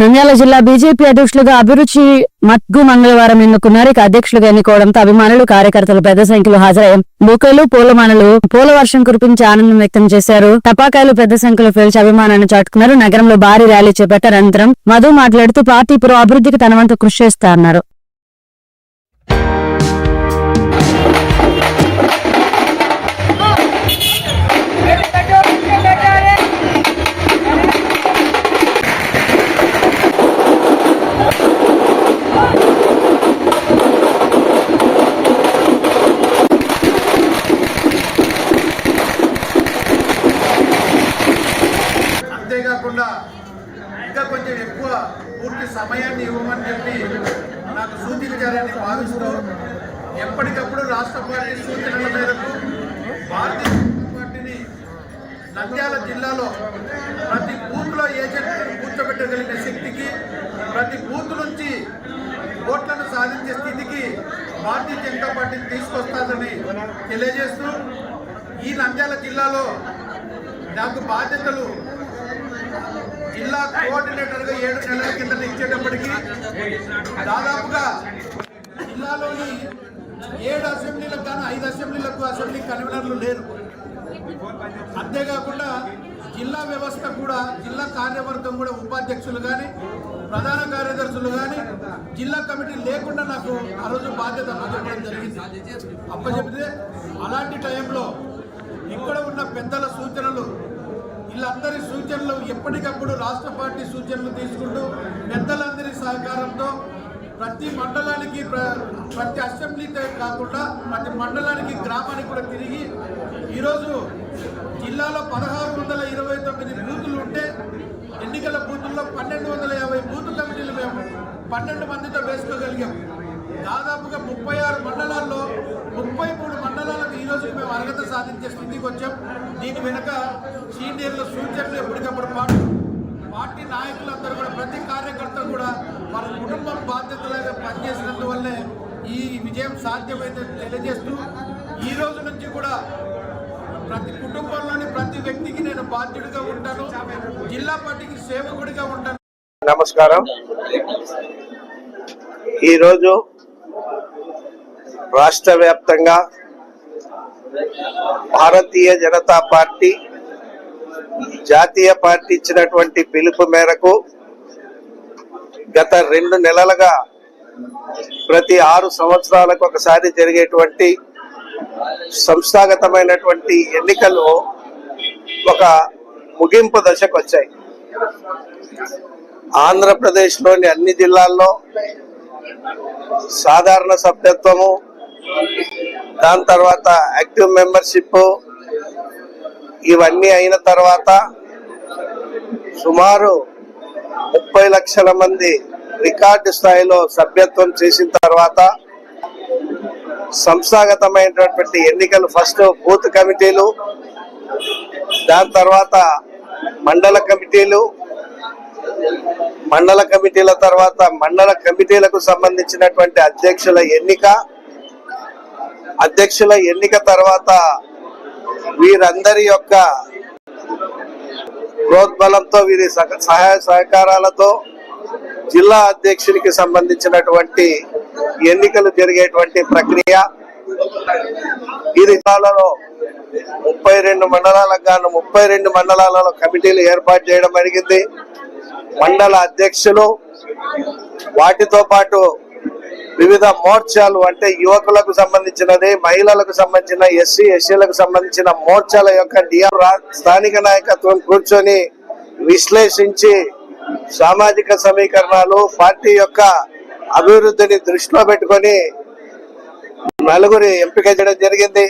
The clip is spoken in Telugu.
నంద్యాల జిల్లా బీజేపీ అధ్యక్షులుగా అభిరుచి మట్గు మంగళవారం ఎన్నుకున్నారు. ఇక అధ్యక్షులుగా ఎన్నుకోవడంతో అభిమానులు కార్యకర్తలు పెద్ద సంఖ్యలో హాజరయ్యారు బుకలు పూలమాలలు పూల వర్షం కురిపించి ఆనందం వ్యక్తం చేశారు. టపాకాయలు పెద్ద సంఖ్యలో పేల్చి అభిమానాన్ని చాటుకున్నారు. నగరంలో భారీ ర్యాలీ చేపట్టారు అనంతరం మధు మాట్లాడుతూ పార్టీ పురో అభివృద్ధికి తన వంతు కృషి చేస్తా అన్నారు. కాకుండా ఇంకా కొంచెం ఎక్కువ పూర్తి సమయాన్ని ఇవ్వమని చెప్పి నాకు సూచించారని భావిస్తూ ఎప్పటికప్పుడు రాష్ట్ర పార్టీ సూచనల మేరకు భారతీయ జనతా పార్టీని నంద్యాల జిల్లాలో ప్రతి బూత్లో ఏజెంట్ కూర్చోబెట్టగలిగిన శక్తికి ప్రతి బూత్ నుంచి ఓట్లను సాధించే స్థితికి భారతీయ జనతా పార్టీని తీసుకొస్తానని తెలియజేస్తూ ఈ నంద్యాల జిల్లాలో నాకు బాధ్యతలు కోఆర్డినేటర్గా ఏడు నెలల కింద ఇచ్చేటప్పటికి దాదాపుగా జిల్లాలోని ఏడు అసెంబ్లీలకు కానీ ఐదు అసెంబ్లీలకు అసెంబ్లీ కన్వీనర్లు లేరు. అంతేకాకుండా జిల్లా వ్యవస్థ కూడా జిల్లా కార్యవర్గం కూడా ఉపాధ్యక్షులు కానీ ప్రధాన కార్యదర్శులు కానీ జిల్లా కమిటీ లేకుండా నాకు ఆ రోజు బాధ్యత అప్పచెప్పడం జరిగింది. అప్పచెప్తే అలాంటి టైంలో అందరి సూచనలు ఎప్పటికప్పుడు రాష్ట్ర పార్టీ సూచనలు తీసుకుంటూ పెద్దలందరి సహకారంతో ప్రతి మండలానికి ప్రతి అసెంబ్లీతో కాకుండా ప్రతి మండలానికి గ్రామానికి కూడా తిరిగి ఈరోజు జిల్లాలో పదహారు వందల ఇరవై తొమ్మిది బూతులు ఉంటే ఎన్నికల బూతుల్లో పన్నెండు వందల యాభై బూత్ కమిటీలు మేము పన్నెండు మందితో వేసుకోగలిగాం. దాదాపుగా ముప్పై ఆరు మండలాల్లో ముప్పై మూడు రోజు మేము అర్హత సాధించే స్థితికి వచ్చాం. దీని వెనుక సీనియర్ల సూచనలు ఎప్పటికప్పుడు పాటు పార్టీ నాయకులందరూ కూడా ప్రతి కార్యకర్త కూడా వాళ్ళ కుటుంబం బాధ్యతలుగా పనిచేసినందువల్లే ఈ విజయం సాధ్యమైతే తెలియజేస్తూ ఈ రోజు నుంచి కూడా ప్రతి కుటుంబంలోని ప్రతి వ్యక్తికి నేను బాధ్యుడిగా ఉంటాను. జిల్లా పార్టీకి సేవకుడిగా ఉంటాను. నమస్కారం. ఈరోజు రాష్ట్ర వ్యాప్తంగా భారతీయ జనతా పార్టీ జాతీయ పార్టీ ఇచ్చినటువంటి పిలుపు మేరకు గత రెండు నెలలుగా ప్రతి ఆరు సంవత్సరాలకు ఒకసారి జరిగేటువంటి సంస్థాగతమైనటువంటి ఎన్నికలు ఒక ముగింపు దశకు వచ్చాయి. ఆంధ్రప్రదేశ్లోని అన్ని జిల్లాల్లో సాధారణ సభ్యత్వము దాని తర్వాత యాక్టివ్ మెంబర్షిప్ ఇవన్నీ అయిన తర్వాత సుమారు ముప్పై లక్షల మంది రికార్డు స్థాయిలో సభ్యత్వం చేసిన తర్వాత సంస్థాగతమైనటువంటి ఎన్నికలు ఫస్ట్ బూత్ కమిటీలు దాని తర్వాత మండల కమిటీలు మండల కమిటీల తర్వాత మండల కమిటీలకు సంబంధించినటువంటి అధ్యక్షుల ఎన్నిక అధ్యక్షుల ఎన్నిక తర్వాత వీరందరి యొక్క ప్రోద్బలంతో వీరి సహ- సహాయ సహకారాలతో జిల్లా అధ్యక్షునికి సంబంధించినటువంటి ఎన్నికలు జరిగేటువంటి ప్రక్రియ. ఈ జిల్లాలలో ముప్పై రెండు మండలాలకు గాను ముప్పై రెండు మండలాలలో కమిటీలు ఏర్పాటు చేయడం జరిగింది. మండల అధ్యక్షులు వాటితో పాటు వివిధ మోర్చాలు అంటే యువకులకు సంబంధించినది మహిళలకు సంబంధించిన ఎస్సీ ఎస్సీలకు సంబంధించిన మోర్చాల యొక్క డిఆర్ స్థానిక నాయకత్వం కూర్చొని విశ్లేషించి సామాజిక సమీకరణాలు పార్టీ యొక్క అభివృద్ధిని దృష్టిలో పెట్టుకొని నలుగురి ఎంపిక చేయడం జరిగింది.